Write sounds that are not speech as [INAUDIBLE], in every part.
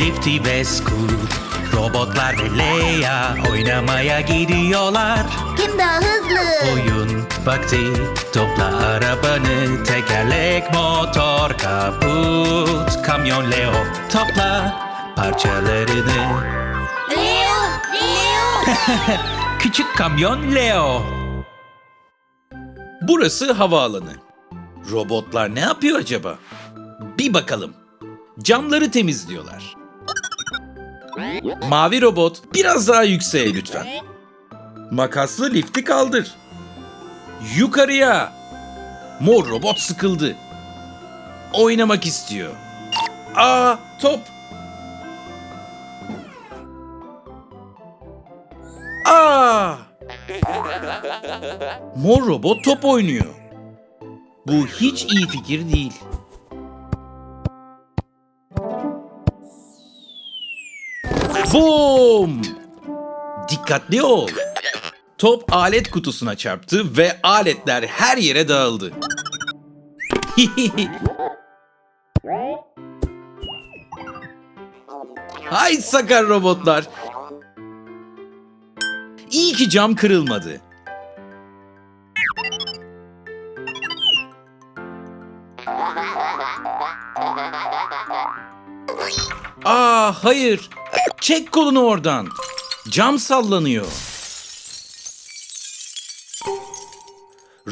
Lifty ve Scoot Robotlar ve Leia oynamaya gidiyorlar Kim daha hızlı? Oyun vakti Topla arabanı Tekerlek, motor, kaput Kamyon Leo Topla parçalarını Leo! Leo! [LAUGHS] Küçük kamyon Leo Burası havaalanı. Robotlar ne yapıyor acaba? Bir bakalım. Camları temizliyorlar. Mavi robot biraz daha yükseğe lütfen. Makaslı lifti kaldır. Yukarıya. Mor robot sıkıldı. Oynamak istiyor. Aa top. Aa! Mor robot top oynuyor. Bu hiç iyi fikir değil. Boom! Dikkatli ol. Top alet kutusuna çarptı ve aletler her yere dağıldı. [LAUGHS] Hay sakar robotlar. İyi ki cam kırılmadı. Aa hayır. Çek kolunu oradan. Cam sallanıyor.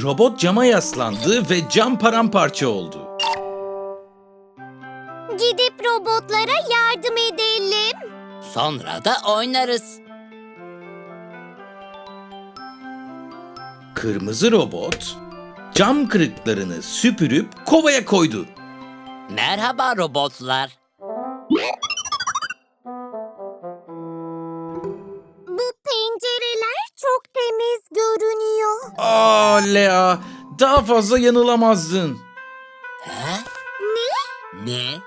Robot cama yaslandı ve cam paramparça oldu. Gidip robotlara yardım edelim. Sonra da oynarız. Kırmızı robot cam kırıklarını süpürüp kovaya koydu. Merhaba robotlar. Çok temiz görünüyor. Aa Lea, daha fazla yanılamazdın. Ha? Ne? Ne?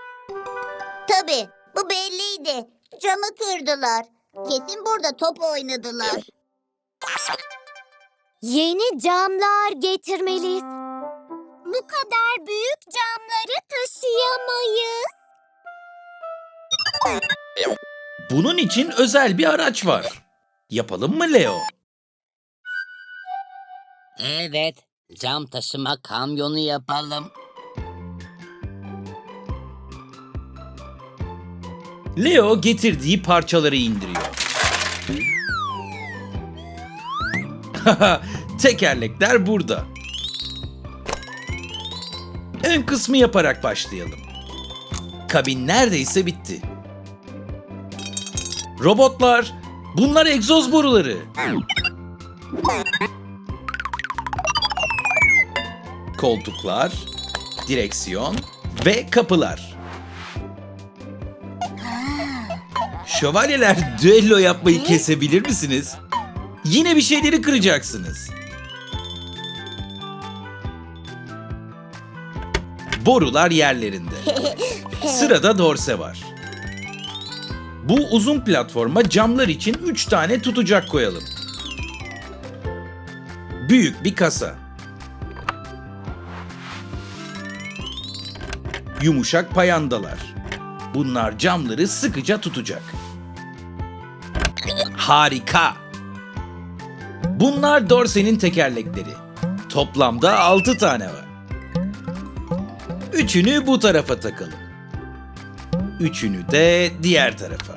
Tabii, bu belliydi. Camı kırdılar. Kesin burada top oynadılar. Yeni camlar getirmeliyiz. Bu kadar büyük camları taşıyamayız. Bunun için özel bir araç var. Yapalım mı Leo? Evet. Cam taşıma kamyonu yapalım. Leo getirdiği parçaları indiriyor. [LAUGHS] Tekerlekler burada. Ön kısmı yaparak başlayalım. Kabin neredeyse bitti. Robotlar, bunlar egzoz boruları. Koltuklar, direksiyon ve kapılar. Şövalyeler düello yapmayı kesebilir misiniz? Yine bir şeyleri kıracaksınız. Borular yerlerinde. [LAUGHS] Sırada dorse var. Bu uzun platforma camlar için 3 tane tutacak koyalım. Büyük bir kasa. Yumuşak payandalar. Bunlar camları sıkıca tutacak. Harika. Bunlar Dorsey'nin tekerlekleri. Toplamda 6 tane var. Üçünü bu tarafa takalım. Üçünü de diğer tarafa.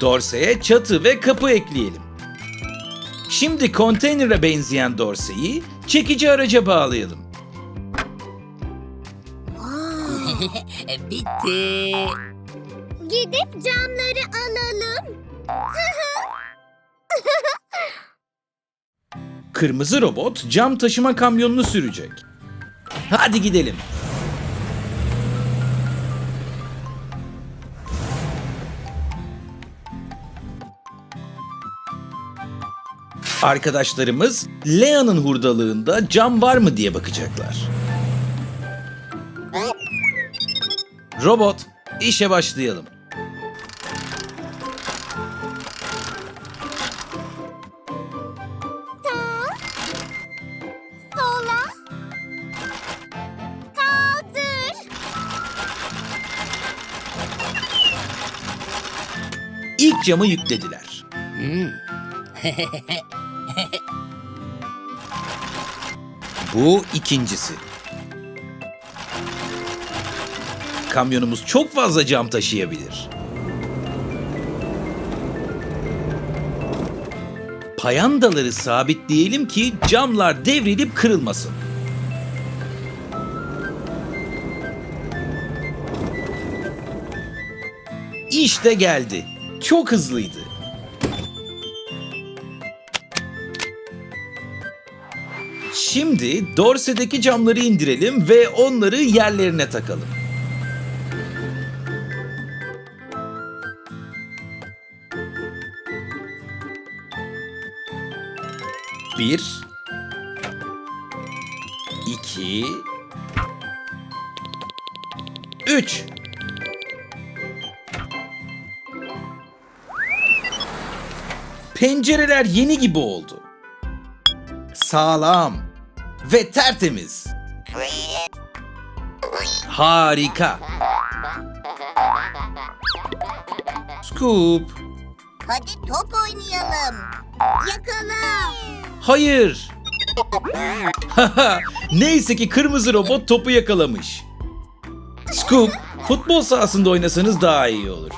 Dorsey'e çatı ve kapı ekleyelim. Şimdi konteynere benzeyen Dorsey'i çekici araca bağlayalım. [LAUGHS] Bitti. Gidip camları alalım. [LAUGHS] Kırmızı robot cam taşıma kamyonunu sürecek. Hadi gidelim. Arkadaşlarımız Lea'nın hurdalığında cam var mı diye bakacaklar. Robot, işe başlayalım. Sağ, sola, kaldır. İlk camı yüklediler. Hmm. [LAUGHS] Bu ikincisi. Kamyonumuz çok fazla cam taşıyabilir. Payandaları sabitleyelim ki camlar devrilip kırılmasın. İşte geldi. Çok hızlıydı. Şimdi dorsedeki camları indirelim ve onları yerlerine takalım. Bir, iki, üç. Pencereler yeni gibi oldu. Sağlam ve tertemiz. Harika. Scoop. Hadi top oynayalım. Yakala. Hayır. [LAUGHS] Neyse ki kırmızı robot topu yakalamış. Scoop, futbol sahasında oynasanız daha iyi olur.